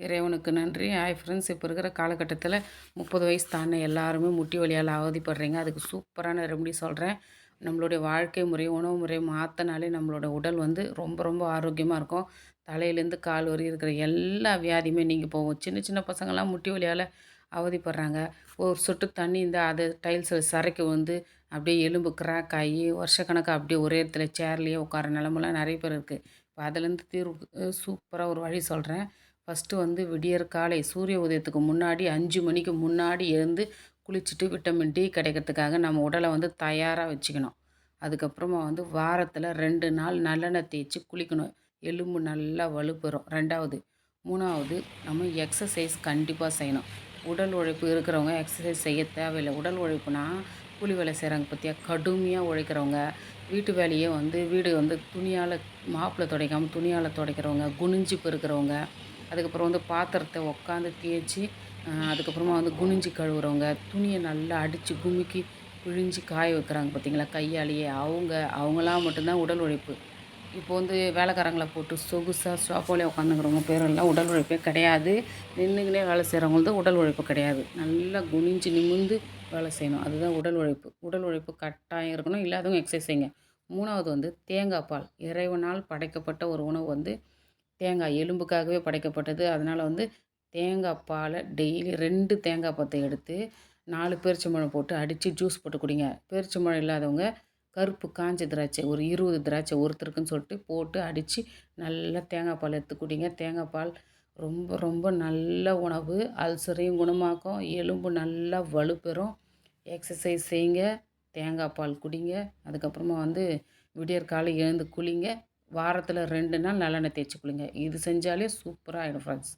இறைவனுக்கு நன்றி. Hi friends இப்போ இருக்கிற காலகட்டத்தில் முப்பது வயசு தானே எல்லாருமே முட்டி வலியால் அவதிப்படுறீங்க. அதுக்கு சூப்பரான ரெமடி சொல்கிறேன் நம்மளுடைய வாழ்க்கை முறை உணவு முறை மாற்றினாலே நம்மளோட உடல் வந்து ரொம்ப ரொம்ப ஆரோக்கியமாக இருக்கும். தலையிலேருந்து கால் வரி இருக்கிற எல்லா வியாதியுமே நீங்கள் போகும். சின்ன சின்ன பசங்கள்லாம் முட்டி வலியால் அவதிப்படுறாங்க. ஒரு சொட்டு தண்ணி இருந்தால் அதை டைல்ஸில் சரைக்கு வந்து அப்படியே எலும்பு கிராக் ஆகி வருஷக்கணக்காக அப்படியே ஒரே இடத்துல சேர்லேயே உட்கார நிலமெல்லாம் நிறைய பேர் இருக்குது இப்போ அதுலேருந்து தீர்வு சூப்பராக ஒரு வழி சொல்கிறேன் ஃபஸ்ட்டு வந்து விடியற் காலை சூரிய உதயத்துக்கு முன்னாடி அஞ்சு மணிக்கு முன்னாடி எழுந்து குளிச்சுட்டு விட்டமின் டி கிடைக்கிறதுக்காக நம்ம உடலை வந்து தயாராக வச்சுக்கணும். அதுக்கப்புறமா வந்து வாரத்தில் ரெண்டு நாள் நல்லெண்ணெய் தேய்ச்சி குளிக்கணும். எலும்பு நல்லா வலுப்பெறும். ரெண்டாவது. மூணாவது நம்ம எக்ஸசைஸ் கண்டிப்பாக செய்யணும். உடல் உழைப்பு இருக்கிறவங்க எக்ஸசைஸ் செய்ய தேவையில்லை. உடல் உழைப்புனா கூலி வேலை செய்கிறாங்க பற்றியா கடுமையாக உழைக்கிறவங்க. வீட்டு வேலையே வந்து வீடு வந்து துணியால் மாப்பிள்ளை துடைக்காமல் துணியால் துடைக்கிறவங்க குனிஞ்சு பெருக்கிறவங்க. அதுக்கப்புறம் வந்து பாத்திரத்தை உட்காந்து தேய்ச்சி அதுக்கப்புறமா வந்து குனிஞ்சு கழுவுறவங்க துணியை நல்லா அடித்து குமிக்கி பிழிஞ்சு காய வைக்கிறாங்க பார்த்தீங்களா கையாலேயே. அவங்க அவங்களாம் மட்டும்தான் உடல் உழைப்பு. இப்போ வந்து வேலைக்காரங்களை போட்டு சொகுசாக சோஃபாலே உட்காந்துக்கிறவங்க பேரெல்லாம் உடல் உழைப்பே கிடையாது. நின்றுக்கினே வேலை செய்கிறவங்களது உடல் உழைப்பு கிடையாது. நல்லா குனிஞ்சு நிமிர்ந்து வேலை செய்யணும். அதுதான் உடல் உழைப்பு. உடல் உழைப்பு கட்டாயம் இருக்கணும். இல்லாதவங்க எக்ஸசைஸ் செய்யுங்க. மூணாவது வந்து தேங்காய் பால். இறைவனால் படைக்கப்பட்ட ஒரு உணவு வந்து தேங்காய் எலும்புக்காகவே படைக்கப்பட்டது. அதனால் வந்து தேங்காய் பாலை டெய்லி ரெண்டு தேங்காய் பத்தை எடுத்து நாலு பேரிச்சம்பழம் போட்டு அடித்து ஜூஸ் போட்டு குடிங்க. பேரிச்சம்பழம் இல்லாதவங்க கருப்பு காஞ்ச திராட்சை ஒரு இருபது திராட்சை ஒருத்தருக்குன்னு சொல்லிட்டு போட்டு அடித்து நல்லா தேங்காய் பால் எடுத்து குடிங்க. தேங்காய் பால் ரொம்ப ரொம்ப நல்ல உணவு. அல்சரையும் குணமாக்கும். எலும்பு நல்லா வலுப்பெறும். எக்ஸசைஸ் செய்யுங்க. தேங்காய் பால் குடிங்க. அதுக்கப்புறமா வந்து விடியற்காலை எழுந்து குளிங்க. வாரத்தில் ரெண்டு நாள் நல்லெண்ணெய் தேய்ச்சி குளிங்க. இது செஞ்சாலே சூப்பராக ஆகிடும் ஃப்ரெண்ட்ஸ்